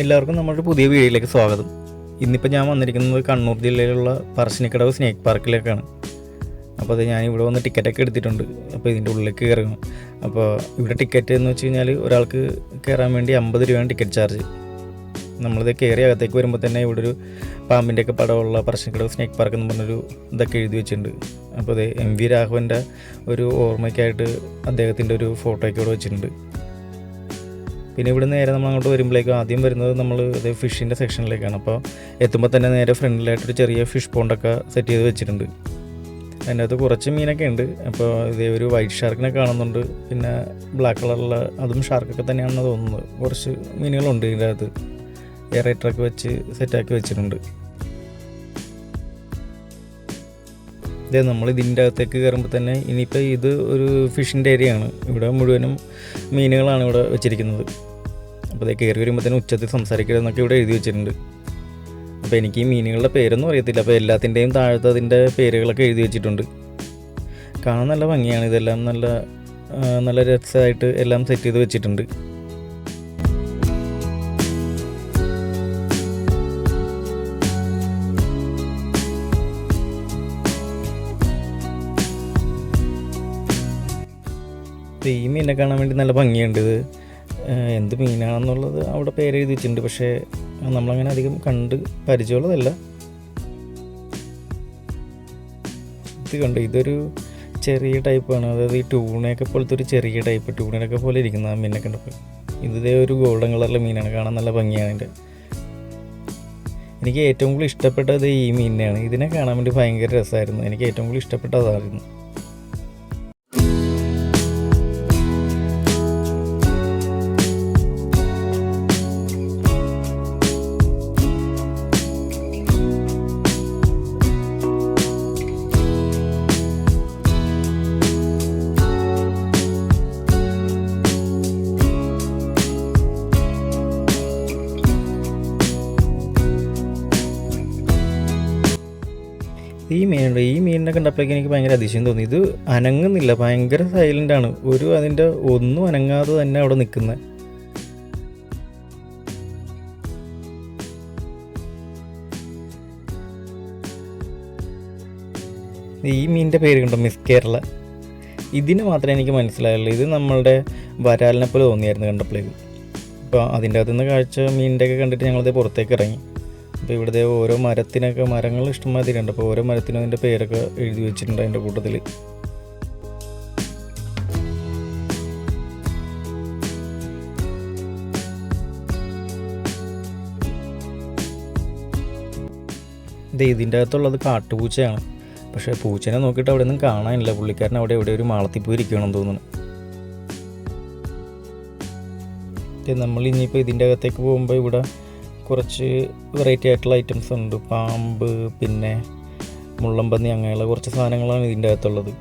എല്ലാവർക്കും നമ്മുടെ പുതിയ വീഡിയോയിലേക്ക് സ്വാഗതം. ഇന്നിപ്പോൾ ഞാൻ വന്നിരിക്കുന്നത് കണ്ണൂർ ജില്ലയിലുള്ള പറശ്ശിനിക്കടവ് സ്നേക്ക് പാർക്കിലേക്കാണ്. അപ്പോൾ അത് ഞാൻ ഇവിടെ വന്ന് ടിക്കറ്റൊക്കെ എടുത്തിട്ടുണ്ട്. അപ്പോൾ ഇതിന്റെ ഉള്ളിലേക്ക് കയറണം അപ്പോൾ ഇവിടെ ടിക്കറ്റ് എന്ന് വെച്ച് കഴിഞ്ഞാൽ ഒരാൾക്ക് കയറാൻ വേണ്ടി അമ്പത് രൂപയാണ് ടിക്കറ്റ് ചാർജ് നമ്മളിത് കയറി അകത്തേക്ക് വരുമ്പോൾ തന്നെ ഇവിടെ ഒരു പാമ്പിന്റെയൊക്കെ പടമുള്ള പറശ്ശിനിക്കടവ് സ്നേക്ക് പാർക്ക് എന്ന് പറഞ്ഞൊരു ഇതൊക്കെ എഴുതി വെച്ചിട്ടുണ്ട്. അപ്പോൾ അത് എം വി രാഘവന്റെ ഒരു ഓർമ്മയ്ക്കായിട്ട് അദ്ദേഹത്തിന്റെ ഒരു ഫോട്ടോയൊക്കെ ഇവിടെ വെച്ചിട്ടുണ്ട്. പിന്നെ ഇവിടെ നേരെ നമ്മൾ അങ്ങോട്ട് വരുമ്പോഴേക്കും ആദ്യം വരുന്നത് നമ്മൾ ഇത് ഫിഷിന്റെ സെക്ഷനിലേക്കാണ്. അപ്പോൾ എത്തുമ്പോൾ തന്നെ നേരെ ഫ്രണ്ടിലായിട്ടൊരു ചെറിയ ഫിഷ് പോണ്ടൊക്കെ സെറ്റ് ചെയ്ത് വെച്ചിട്ടുണ്ട്. അതിന്റെ അകത്ത് കുറച്ച് മീനൊക്കെ ഉണ്ട്. അപ്പോൾ ഇതേ ഒരു വൈറ്റ് ഷാർക്കിനെ കാണുന്നുണ്ട്. പിന്നെ ബ്ലാക്ക് കളറുള്ള അതും ഷാർക്കൊക്കെ തന്നെയാണെന്ന് തോന്നുന്നത്. കുറച്ച് മീനുകളുണ്ട് ഇതിന്റെ അകത്ത്. എയറേറ്ററൊക്കെ വെച്ച് സെറ്റാക്കി വെച്ചിട്ടുണ്ട്. ഇതേ നമ്മൾ ഇതിന്റെ അകത്തേക്ക് കയറുമ്പോൾ തന്നെ ഇനിയിപ്പോൾ ഇത് ഒരു ഫിഷിന്റെ ഏരിയയാണ്. ഇവിടെ മുഴുവനും മീനുകളാണ് ഇവിടെ വെച്ചിരിക്കുന്നത്. അപ്പോൾ അതേ കയറി വരുമ്പോൾ തന്നെ ഉച്ചത്തിൽ സംസാരിക്കരുതെന്നൊക്കെ ഇവിടെ എഴുതി വെച്ചിട്ടുണ്ട്. അപ്പോൾ എനിക്ക് ഈ മീനുകളുടെ പേരൊന്നും അറിയത്തില്ല. അപ്പോൾ എല്ലാത്തിന്റെയും താഴത്ത് അതിന്റെ പേരുകളൊക്കെ എഴുതി വെച്ചിട്ടുണ്ട്. കാണാൻ നല്ല ഭംഗിയാണ് ഇതെല്ലാം. നല്ല നല്ല രസമായിട്ട് എല്ലാം സെറ്റ് ചെയ്ത് വെച്ചിട്ടുണ്ട്. ഈ മീനെ കാണാൻ വേണ്ടി നല്ല ഭംഗിയുണ്ട് ഇത്. എന്ത് മീനാണെന്നുള്ളത് അവിടെ പേരെഴുതി വെച്ചിട്ടുണ്ട് പക്ഷേ നമ്മളങ്ങനെ അധികം കണ്ട് പരിചയമുള്ളതല്ല. ഇത് കണ്ട്? ഇതൊരു ചെറിയ ടൈപ്പാണ്. അതായത് ഈ ടൂണയൊക്കെ പോലത്തെ ഒരു ചെറിയ ടൈപ്പ്. ടൂണയൊക്കെ പോലെ ഇരിക്കുന്ന ആ മീനൊക്കെ കണ്ടപ്പോൾ ഇതേ ഒരു ഗോൾഡൻ കളറിലെ മീനാണ്. കാണാൻ നല്ല ഭംഗിയാണ് അതിന്റെ. എനിക്ക് ഏറ്റവും കൂടുതൽ ഇഷ്ടപ്പെട്ടത് ഈ മീനിനെയാണ്. ഇതിനെ കാണാൻ വേണ്ടി ഭയങ്കര രസമായിരുന്നു. എനിക്ക് ഏറ്റവും കൂടുതൽ ഇഷ്ടപ്പെട്ടതായിരുന്നു ഈ മീനുണ്ട് ഈ മീനിനെ കണ്ടപ്പോഴേക്കും എനിക്ക് ഭയങ്കര അതിശയം തോന്നി. ഇത് അനങ്ങുന്നില്ല ഭയങ്കര സൈലന്റ് ആണ്. ഒരു അതിന്റെ ഒന്നും അനങ്ങാതെ തന്നെ അവിടെ നിൽക്കുന്നത് ഈ മീനിന്റെ പേര് കണ്ടോ? മിസ് കേരള. ഇതിന് മാത്രമേ എനിക്ക് മനസ്സിലായുള്ളൂ. ഇത് നമ്മളുടെ വരാലിനെ പോലെ തോന്നിയായിരുന്നു കണ്ടപ്പോഴേക്കും. അപ്പോൾ അതിന്റെ അകത്തുനിന്ന് കാഴ്ച മീനിന്റെയൊക്കെ കണ്ടിട്ട് ഞങ്ങളത് പുറത്തേക്ക് ഇറങ്ങി. അപ്പോൾ ഇവിടുത്തെ ഓരോ മരത്തിനൊക്കെ മരങ്ങൾ ഇഷ്ടമാതിരി ഉണ്ട്. അപ്പോൾ ഓരോ മരത്തിനും അതിന്റെ പേരൊക്കെ എഴുതി വെച്ചിട്ടുണ്ട് അതിന്റെ കൂട്ടത്തിൽ. ഇത് ഇതിന്റെ അകത്തുള്ളത് കാട്ടുപൂച്ചയാണ്. പക്ഷേ പൂച്ചനെ നോക്കിയിട്ട് അവിടെ ഒന്നും കാണാനില്ല. പുള്ളിക്കാരൻ അവിടെ എവിടെ ഒരു മാളത്തിൽ പോയി ഇരിക്കണമെന്ന് തോന്നുന്നു നമ്മൾ ഇനിയിപ്പോൾ ഇതിന്റെ അകത്തേക്ക് പോകുമ്പോൾ ഇവിടെ കുറച്ച് വെറൈറ്റി ആയിട്ടുള്ള ഐറ്റംസ് ഉണ്ട്. പാമ്പ് പിന്നെ മുള്ളമ്പന്നി അങ്ങനെയുള്ള കുറച്ച് സാധനങ്ങളാണ് ഇതിന്റെ അകത്തുള്ളത്.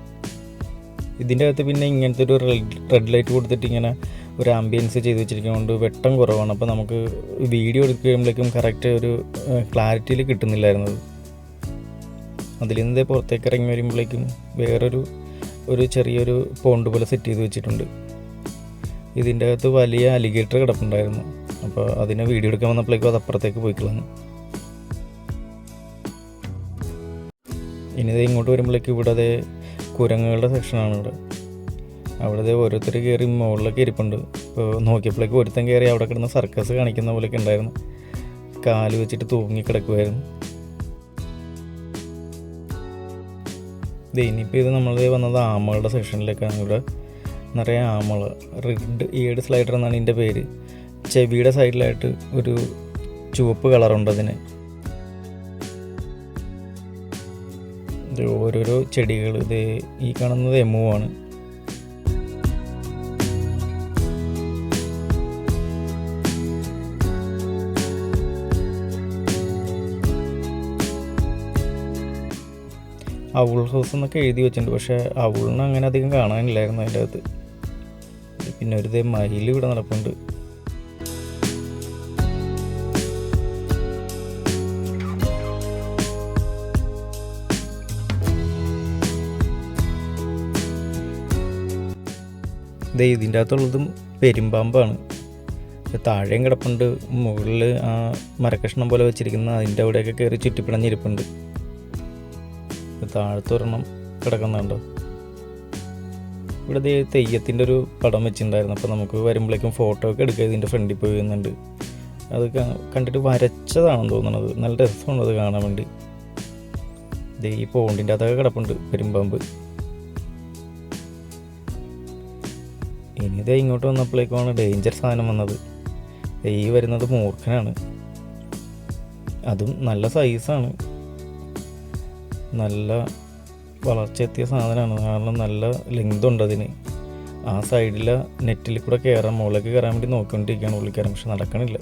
ഇതിന്റെ അകത്ത് പിന്നെ ഇങ്ങനത്തെ ഒരു റെഡ് ലൈറ്റ് കൊടുത്തിട്ട് ഇങ്ങനെ ഒരു ആംബിയൻസ് ചെയ്ത് വെച്ചിരിക്കുന്നതുകൊണ്ട് വെട്ടം കുറവാണ്. അപ്പോൾ നമുക്ക് വീഡിയോ എടുക്കുമ്പോഴേക്കും കറക്റ്റ് ഒരു ക്ലാരിറ്റിയിൽ കിട്ടുന്നില്ലായിരുന്നത് അതിൽ നിന്ന് പുറത്തേക്ക് ഇറങ്ങി വരുമ്പോഴേക്കും വേറൊരു ഒരു ചെറിയൊരു പോണ്ട് പോലെ സെറ്റ് ചെയ്ത് വെച്ചിട്ടുണ്ട്. ഇതിന്റെ അകത്ത് വലിയ അലിഗേറ്റർ കിടപ്പുണ്ടായിരുന്നു. അപ്പോൾ അതിനെ വീഡിയോ എടുക്കാൻ വന്നപ്പോഴേക്കും അത് അപ്പുറത്തേക്ക് പോയി കളഞ്ഞു ഇനി ഇങ്ങോട്ട് വരുമ്പോഴേക്കും ഇവിടെ അതേ കുരങ്ങുകളുടെ സെക്ഷനാണ് ഇവിടെ. അവിടെ ഓരോരുത്തർ കയറി മുകളിലൊക്കെ ഇരിപ്പുണ്ട്. ഇപ്പോൾ നോക്കിയപ്പോഴേക്കും ഒരുത്തൻ കയറി അവിടെ കിടന്ന് സർക്കസ് കാണിക്കുന്ന പോലെയൊക്കെ ഉണ്ടായിരുന്നു. കാൽ വെച്ചിട്ട് തൂങ്ങി കിടക്കുമായിരുന്നു ഇനിയിപ്പോൾ ഇത് നമ്മൾ വന്നത് ആമകളുടെ സെക്ഷനിലേക്കാണ് ഇവിടെ. നിറയെ ആമകൾ. റെഡ് ഏഡ് സ്ലൈഡർ എന്നാണ് ഇതിന്റെ പേര്. ചെവിയുടെ സൈഡിലായിട്ട് ഒരു ചുവപ്പ് കളറുണ്ട് അതിന്. ഓരോരോ ചെടികൾ ഇത് ഈ കാണുന്നത് എമ്മുവാണ് അവൾ ഹൗസ് എന്നൊക്കെ എഴുതി വെച്ചിട്ടുണ്ട് പക്ഷേ അവളിനെ അങ്ങനെ അധികം കാണാനില്ലായിരുന്നു അതിന്റെ അകത്ത്. പിന്നെ ഒരു മയിൽ ഇവിടെ നടപ്പുണ്ട്. ദേ ഇതിന്റെ അകത്തുള്ളതും പെരുമ്പാമ്പാണ്. താഴെയും കിടപ്പുണ്ട്. മുകളിൽ ആ മരക്കഷ്ണം പോലെ വെച്ചിരിക്കുന്ന അതിന്റെ അവിടെയൊക്കെ കയറി ചുറ്റിപ്പിണഞ്ഞിരിപ്പുണ്ട്. താഴത്തൊരെണ്ണം കിടക്കുന്നുണ്ട്. ഇവിടെ തെയ്യത്തിന്റെ ഒരു പടം വെച്ചിട്ടുണ്ടായിരുന്നു. അപ്പോൾ നമുക്ക് വരുമ്പോഴേക്കും ഫോട്ടോ ഒക്കെ എടുക്കുക. ഇതിന്റെ ഫ്രണ്ടിൽ പോയി വരുന്നുണ്ട്. അത് കണ്ടിട്ട് വരച്ചതാണെന്ന് തോന്നുന്നത് നല്ല രസമാണ് അത് കാണാൻ വേണ്ടി. ഈ പോണ്ടിന്റെ അതൊക്കെ കിടപ്പുണ്ട് പെരുമ്പാമ്പ്. ഇനി ഇതേ ഇങ്ങോട്ട് വന്നപ്പോഴേക്കുമാണ് ഡേഞ്ചർ സാധനം വന്നത്. ഈ വരുന്നത് മൂർഖനാണ്. അതും നല്ല സൈസാണ് നല്ല വളർച്ച എത്തിയ സാധനമാണ്. കാരണം നല്ല ലെങ്ത് ഉണ്ട് അതിന്. ആ സൈഡിലെ നെറ്റിൽ കൂടെ കയറാൻ മുകളിലേക്ക് കയറാൻ വേണ്ടി നോക്കിക്കൊണ്ടിരിക്കുകയാണ് പുള്ളിക്കാരൻ. പക്ഷെ നടക്കണില്ല.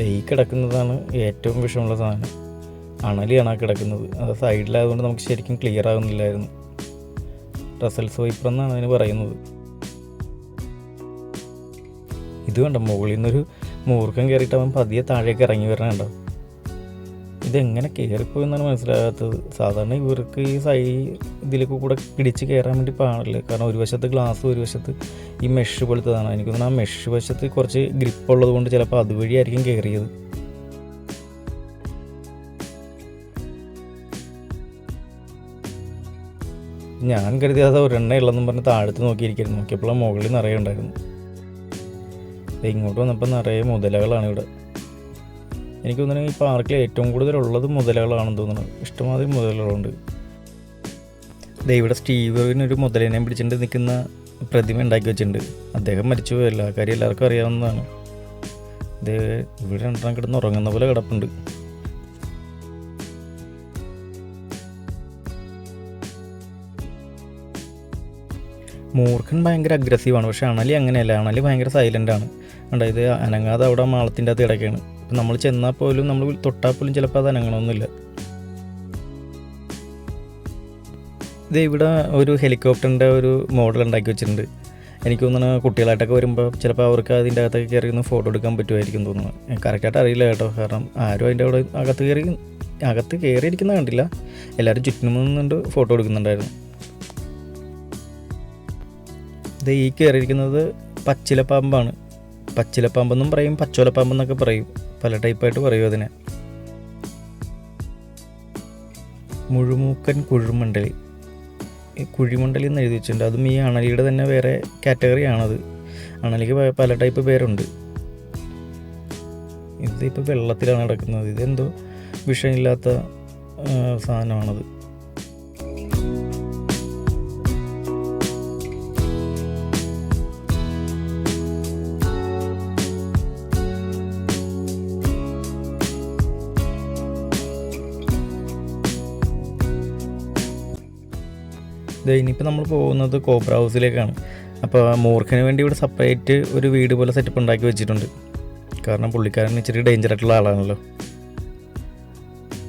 ഈ കിടക്കുന്നതാണ് ഏറ്റവും വിഷമുള്ള സാധനം. അണലിയാണ് ആ കിടക്കുന്നത്. അത് സൈഡിലായതുകൊണ്ട് നമുക്ക് ശരിക്കും ക്ലിയർ ആകുന്നില്ലായിരുന്നു റസൽസ് വൈപ്പർ എന്നാണ് അതിന് പറയുന്നത്. ഇത് കണ്ട മുകളിൽ നിന്നൊരു മൂർഖം കയറിയിട്ട് അവൻ പതിയെ താഴേക്ക് ഇറങ്ങി വരണുണ്ടോ ഇതെങ്ങനെ കയറിപ്പോയി എന്നാണ് മനസ്സിലാകാത്തത്. സാധാരണ ഇവർക്ക് ഈ സൈ ഇതിലേക്ക് കൂടെ പിടിച്ച് കയറാൻ വേണ്ടി പാടില്ല. കാരണം ഒരു വശത്ത് ഗ്ലാസ് ഒരു വശത്ത് ഈ മെഷ് പോലത്തതാണ്. എനിക്ക് തോന്നുന്നു ആ മെഷ് വശത്ത് കുറച്ച് ഗ്രിപ്പ് ഉള്ളത് കൊണ്ട് ചിലപ്പോൾ അതുവഴിയായിരിക്കും കയറിയത് ഞാൻ കരുതി അത് ഒരെണ്ണ ഉള്ളതെന്നും പറഞ്ഞ് താഴത്ത് നോക്കിയിരിക്കുന്നു. നോക്കിയപ്പോൾ മുകളിൽ നിറയെ ഉണ്ടായിരുന്നു. ഇങ്ങോട്ട് വന്നപ്പോൾ നിറയെ മുതലകളാണ് ഇവിടെ. എനിക്ക് തോന്നുന്നു ഈ പാർക്കിൽ ഏറ്റവും കൂടുതൽ ഉള്ളത് മുതലകളാണെന്ന് തോന്നുന്നു. ഇഷ്ടമാതിരി മുതലകളുണ്ട്. ഇവിടെ സ്റ്റീവിനൊരു മുതലിനെ പിടിച്ചിട്ട് നിൽക്കുന്ന പ്രതിമ ഉണ്ടാക്കി വെച്ചിട്ടുണ്ട്. അദ്ദേഹം മരിച്ചു പോയല്ല കാര്യം എല്ലാവർക്കും അറിയാവുന്നതാണ്. ഇത് ഇവിടെ രണ്ടെണ്ണം കിടന്ന് ഉറങ്ങുന്ന പോലെ കിടപ്പുണ്ട്. മൂർഖൻ ഭയങ്കര അഗ്രസീവാണ് പക്ഷെ അണലി അങ്ങനെയല്ല. അണലി ഭയങ്കര സൈലന്റ് ആണ്. അതായത് അനങ്ങാതെ അവിടെ മാളത്തിന്റെ അകത്ത് കിടക്കുകയാണ്. അപ്പം നമ്മൾ ചെന്നാൽ പോലും നമ്മൾ തൊട്ടാൽ പോലും ചിലപ്പോൾ അത് അനങ്ങണമെന്നില്ല ഇത് ഇവിടെ ഒരു ഹെലികോപ്റ്ററിന്റെ ഒരു മോഡൽ ഉണ്ടാക്കി വെച്ചിട്ടുണ്ട്. എനിക്ക് തോന്നുന്നു കുട്ടികളായിട്ടൊക്കെ വരുമ്പോൾ ചിലപ്പോൾ അവർക്ക് അതിന്റെ അകത്തൊക്കെ കയറി ഒന്ന് ഫോട്ടോ എടുക്കാൻ പറ്റുമായിരിക്കും തോന്നുന്നു. കറക്റ്റായിട്ട് അറിയില്ല കേട്ടോ. കാരണം ആരും അതിന്റെ അവിടെ അകത്ത് കയറി അകത്ത് കയറിയിരിക്കുന്ന കണ്ടില്ല. എല്ലാവരും ചുറ്റിനും നിന്നുകൊണ്ട് ഫോട്ടോ എടുക്കുന്നുണ്ടായിരുന്നു. ഇത് ഈ കയറിയിരിക്കുന്നത് പച്ചിലപ്പാമ്പാണ് പച്ചിലപ്പാമ്പെന്നും പറയും പച്ചോലപ്പാമ്പെന്നൊക്കെ പറയും. പല ടൈപ്പായിട്ട് പറയും അതിനെ. മുഴുമൂക്കൻ കുഴിമണ്ടലി കുഴിമണ്ടലി എന്ന് എഴുതി വെച്ചിട്ടുണ്ട്. അതും ഈ അണലിയുടെ തന്നെ വേറെ കാറ്റഗറി ആണത്. അണലിക്ക് പല ടൈപ്പ് പേരുണ്ട്. ഇതിപ്പോൾ വെള്ളത്തിലാണ് കിടക്കുന്നത് ഇതെന്തോ വിഷമില്ലാത്ത സാധനമാണത്. ഇനിയിപ്പോൾ നമ്മൾ പോകുന്നത് കോബ്ര ഹൗസിലേക്കാണ് അപ്പോൾ മൂർഖന് വേണ്ടി ഇവിടെ സെപ്പറേറ്റ് ഒരു വീട് പോലെ സെറ്റപ്പ് ഉണ്ടാക്കി വെച്ചിട്ടുണ്ട്. കാരണം പുള്ളിക്കാരൻ ഇച്ചിരി ഡേഞ്ചർ ആയിട്ടുള്ള ആളാണല്ലോ.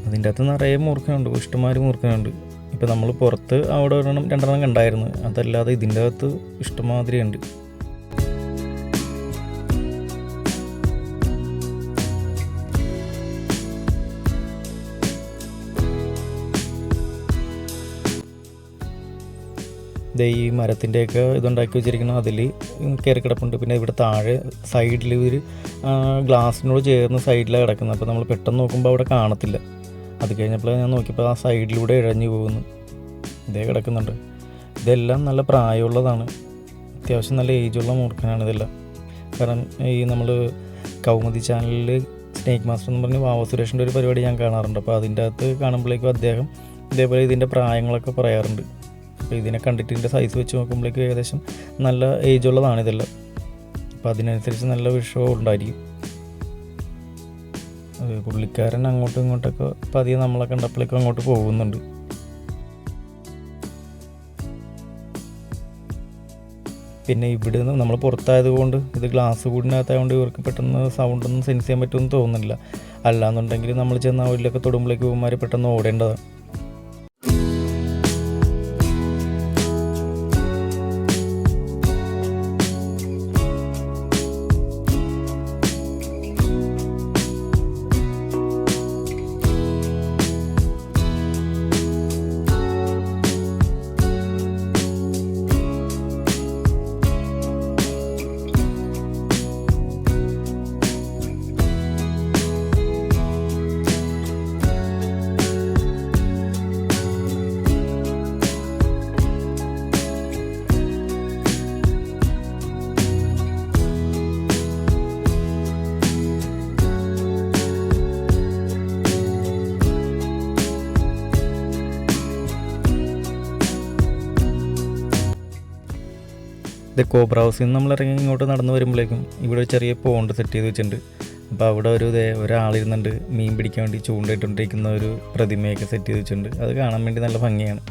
അതിന്റെ അകത്ത് നിറയെ മൂർഖനുണ്ട്. ഇഷ്ടംമാതിരി മൂർഖനുണ്ട്. ഇപ്പോൾ നമ്മൾ പുറത്ത് അവിടെ ഒരെണ്ണം രണ്ടെണ്ണം കണ്ടായിരുന്നു. അതല്ലാതെ ഇതിന്റെ അകത്ത് ഇഷ്ടമാതിരി ഉണ്ട് ദേ ഈ മരത്തിന്റെയൊക്കെ ഇതുണ്ടാക്കി വെച്ചിരിക്കുന്നു അതിൽ കയറി കിടപ്പുണ്ട്. പിന്നെ ഇവിടെ താഴെ സൈഡിൽ ഒരു ഗ്ലാസിനോട് ചേർന്ന് സൈഡിലാണ് കിടക്കുന്നത്. അപ്പോൾ നമ്മൾ പെട്ടെന്ന് നോക്കുമ്പോൾ അവിടെ കാണത്തില്ല. അത് കഴിഞ്ഞപ്പോൾ ഞാൻ നോക്കിയപ്പോൾ ആ സൈഡിലൂടെ ഇഴഞ്ഞു പോകുന്നു. ഇതേ കിടക്കുന്നുണ്ട്. ഇതെല്ലാം നല്ല പ്രായമുള്ളതാണ്. അത്യാവശ്യം നല്ല ഏജുള്ള മൂർഖനാണ് ഇതെല്ലാം. കാരണം ഈ നമ്മൾ കൗമുദി ചാനലിൽ സ്നേക്ക് മാസ്റ്റർ എന്ന് പറഞ്ഞ് വാവ സുരേഷിന്റെ ഒരു പരിപാടി ഞാൻ കാണാറുണ്ട്. അപ്പോൾ അതിന്റെ അകത്ത് കാണുമ്പോഴേക്കും അദ്ദേഹം ഇതേപോലെ ഇതിന്റെ പ്രായങ്ങളൊക്കെ പറയാറുണ്ട്. അപ്പോൾ ഇതിനെ കണ്ടിട്ട് ഇതിന്റെ സൈസ് വെച്ച് നോക്കുമ്പോഴേക്കും ഏകദേശം നല്ല ഏജ് ഉള്ളതാണ് ഇതെല്ലാം. അപ്പോൾ അതിനനുസരിച്ച് നല്ല വിഷവും ഉണ്ടായിരിക്കും. പുള്ളിക്കാരൻ അങ്ങോട്ടും ഇങ്ങോട്ടൊക്കെ പതിയെ നമ്മളെ കണ്ടപ്പോഴേക്കും അങ്ങോട്ട് പോകുന്നുണ്ട്. പിന്നെ ഇവിടെ നിന്ന് നമ്മൾ പുറത്തായതുകൊണ്ട് ഇത് ഗ്ലാസ് കൂടിനകത്തായതുകൊണ്ട് ഇവർക്ക് പെട്ടെന്ന് സൗണ്ടൊന്നും സെൻസ് ചെയ്യാൻ പറ്റുമെന്ന് തോന്നുന്നില്ല. അല്ലാന്നുണ്ടെങ്കിൽ നമ്മൾ ചെന്ന ആ വീട്ടിലൊക്കെ തൊടുമ്പോഴേക്ക് ഇവന്മാർ പെട്ടെന്ന് ഓടേണ്ടതാണ്. ഇത് കോബ്ര ഹൗസിൽ നിന്ന് നമ്മൾ ഇറങ്ങി ഇങ്ങോട്ട് നടന്നു വരുമ്പോഴേക്കും ഇവിടെ ചെറിയ പോണ്ട് സെറ്റ് ചെയ്ത് വെച്ചിട്ടുണ്ട്. അപ്പോൾ അവിടെ ഒരു ദേ ഒരാളിരുന്നുണ്ട് മീൻ പിടിക്കാൻ വേണ്ടി ചൂണ്ടയിട്ടുകൊണ്ടിരിക്കുന്ന ഒരു പ്രതിമയൊക്കെ സെറ്റ് ചെയ്ത് വെച്ചിട്ടുണ്ട്. അത് കാണാൻ വേണ്ടി നല്ല ഭംഗിയാണ്.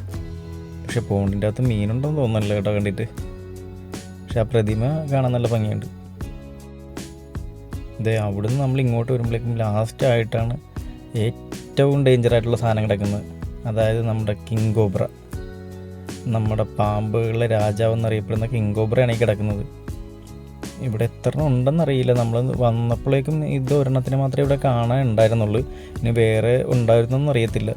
പക്ഷേ പോണ്ടിന്റെ അകത്ത് മീനുണ്ടോയെന്ന് തോന്നുന്നില്ല കേട്ടോ കണ്ടിട്ട്. പക്ഷെ ആ പ്രതിമ കാണാൻ നല്ല ഭംഗിയുണ്ട്. ഇതേ അവിടുന്ന് നമ്മൾ ഇങ്ങോട്ട് വരുമ്പോഴേക്കും ലാസ്റ്റ് ആയിട്ടാണ് ഏറ്റവും ഡേഞ്ചറായിട്ടുള്ള സാധനം കിടക്കുന്നത്. അതായത് നമ്മുടെ കിങ് കോബ്ര. നമ്മുടെ പാമ്പുകളുടെ രാജാവ് എന്നറിയപ്പെടുന്ന കിങ് കോബ്രയാണ് ഈ കിടക്കുന്നത്. ഇവിടെ എത്ര ഉണ്ടെന്ന് ഉണ്ടെന്നറിയില്ല. നമ്മൾ വന്നപ്പോഴേക്കും ഇത് ഒരെണ്ണത്തിന് മാത്രമേ ഇവിടെ കാണാൻ ഉണ്ടായിരുന്നുള്ളൂ. ഇനി വേറെ ഉണ്ടായിരുന്നൊന്നും അറിയത്തില്ല.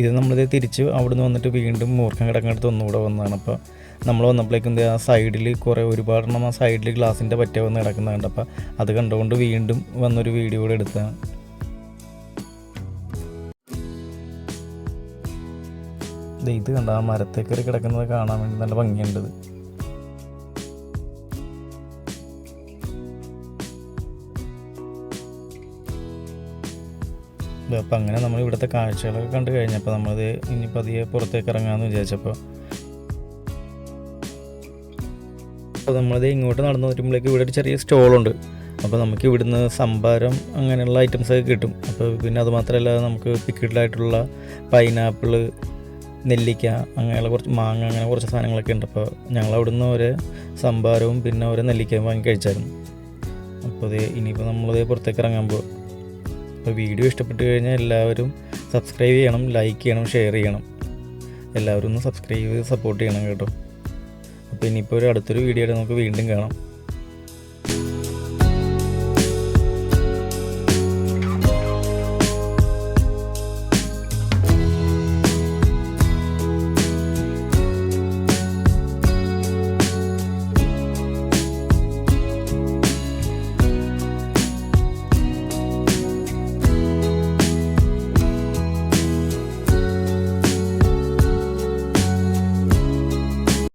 ഇത് നമ്മളിത് തിരിച്ച് അവിടുന്ന് വന്നിട്ട് വീണ്ടും മൂർഖം കിടക്കടുത്ത് ഒന്നുകൂടെ വന്നതാണ്. അപ്പോൾ നമ്മൾ വന്നപ്പോഴേക്കും ആ സൈഡിൽ കുറേ ഒരുപാടെണ്ണം ആ സൈഡിൽ ഗ്ലാസിന്റെ പറ്റ വന്ന് കിടക്കുന്നത് കണ്ടപ്പോൾ അത് കണ്ടുകൊണ്ട് വീണ്ടും വന്നൊരു വീഡിയോ കൂടെ എടുത്തതാണ് ഇത് കണ്ട ആ മരത്തെ കിടക്കുന്നത് കാണാൻ വേണ്ടി നല്ല ഭംഗിയുണ്ട് ഇത്. ഇത് അപ്പം അങ്ങനെ നമ്മൾ ഇവിടുത്തെ കാഴ്ചകളൊക്കെ കണ്ടു കഴിഞ്ഞപ്പോൾ നമ്മളത് ഇനി പതിയെ പുറത്തേക്ക് ഇറങ്ങാമെന്ന് വിചാരിച്ചപ്പോൾ അപ്പോൾ നമ്മളത് ഇങ്ങോട്ട് നടന്നു വരുമ്പോഴേക്ക് ഇവിടെ ഒരു ചെറിയ സ്റ്റോളുണ്ട്. അപ്പോൾ നമുക്ക് ഇവിടുന്ന് സംഭാരം അങ്ങനെയുള്ള ഐറ്റംസ് ഒക്കെ കിട്ടും. അപ്പോൾ പിന്നെ അത് മാത്രമല്ല നമുക്ക് പിക്കിഡിലായിട്ടുള്ള പൈനാപ്പിൾ നെല്ലിക്ക അങ്ങനെയുള്ള കുറച്ച് മാങ്ങ അങ്ങനെ കുറച്ച് സാധനങ്ങളൊക്കെ ഉണ്ട്. അപ്പോൾ ഞങ്ങൾ അവിടുന്ന് ഒരു സംഭാരവും പിന്നെ ഒരു നെല്ലിക്കയും വാങ്ങി കഴിച്ചായിരുന്നു. അപ്പോൾ അതേ ഇനിയിപ്പോൾ നമ്മളത് പുറത്തേക്ക് ഇറങ്ങാൻ പോകും അപ്പോൾ വീഡിയോ ഇഷ്ടപ്പെട്ട് കഴിഞ്ഞാൽ എല്ലാവരും സബ്സ്ക്രൈബ് ചെയ്യണം ലൈക്ക് ചെയ്യണം ഷെയർ ചെയ്യണം. എല്ലാവരും ഒന്ന് സബ്സ്ക്രൈബ് ചെയ്ത് സപ്പോർട്ട് ചെയ്യണം കേട്ടോ. അപ്പോൾ ഇനിയിപ്പോൾ ഒരു അടുത്തൊരു വീഡിയോ ആയിട്ട് നമുക്ക് വീണ്ടും കാണാം.